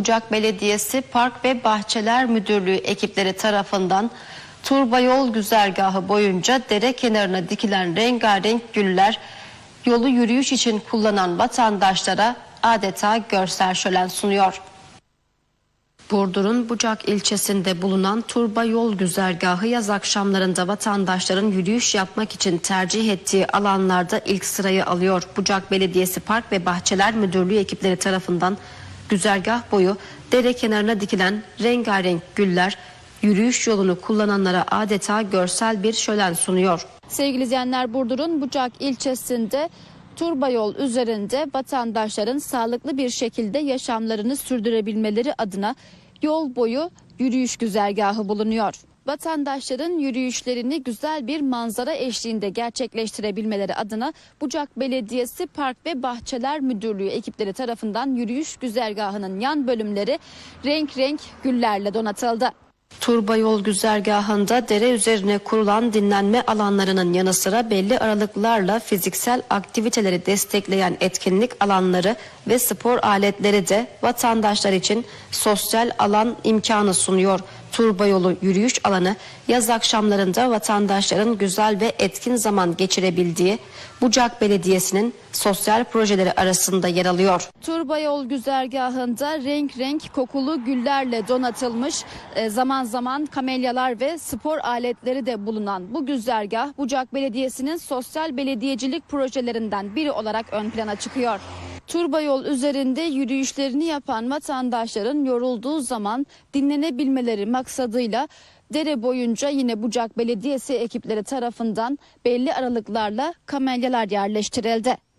Bucak Belediyesi Park ve Bahçeler Müdürlüğü ekipleri tarafından Turba Yol güzergahı boyunca dere kenarına dikilen rengarenk güller yolu yürüyüş için kullanan vatandaşlara adeta görsel şölen sunuyor. Burdur'un Bucak ilçesinde bulunan Turba Yol Güzergahı yaz akşamlarında vatandaşların yürüyüş yapmak için tercih ettiği alanlarda ilk sırayı alıyor. Bucak Belediyesi Park ve Bahçeler Müdürlüğü ekipleri tarafından güzergah boyu dere kenarına dikilen rengarenk güller yürüyüş yolunu kullananlara adeta görsel bir şölen sunuyor. Sevgili izleyenler Burdur'un Bucak ilçesinde Turba yol üzerinde vatandaşların sağlıklı bir şekilde yaşamlarını sürdürebilmeleri adına yol boyu yürüyüş güzergahı bulunuyor. Vatandaşların yürüyüşlerini güzel bir manzara eşliğinde gerçekleştirebilmeleri adına Bucak Belediyesi Park ve Bahçeler Müdürlüğü ekipleri tarafından yürüyüş güzergahının yan bölümleri renk renk güllerle donatıldı. Turba yol güzergahında dere üzerine kurulan dinlenme alanlarının yanı sıra belli aralıklarla fiziksel aktiviteleri destekleyen etkinlik alanları ve spor aletleri de vatandaşlar için sosyal alan imkanı sunuyor. Turba yolu yürüyüş alanı yaz akşamlarında vatandaşların güzel ve etkin zaman geçirebildiği Bucak Belediyesi'nin sosyal projeleri arasında yer alıyor. Turba yol güzergahında renk renk kokulu güllerle donatılmış e, zaman zaman kamelyalar ve spor aletleri de bulunan bu güzergah Bucak Belediyesi'nin sosyal belediyecilik projelerinden biri olarak ön plana çıkıyor. Turba yol üzerinde yürüyüşlerini yapan vatandaşların yorulduğu zaman dinlenebilmeleri maksadıyla dere boyunca yine Bucak Belediyesi ekipleri tarafından belli aralıklarla kamelyalar yerleştirildi.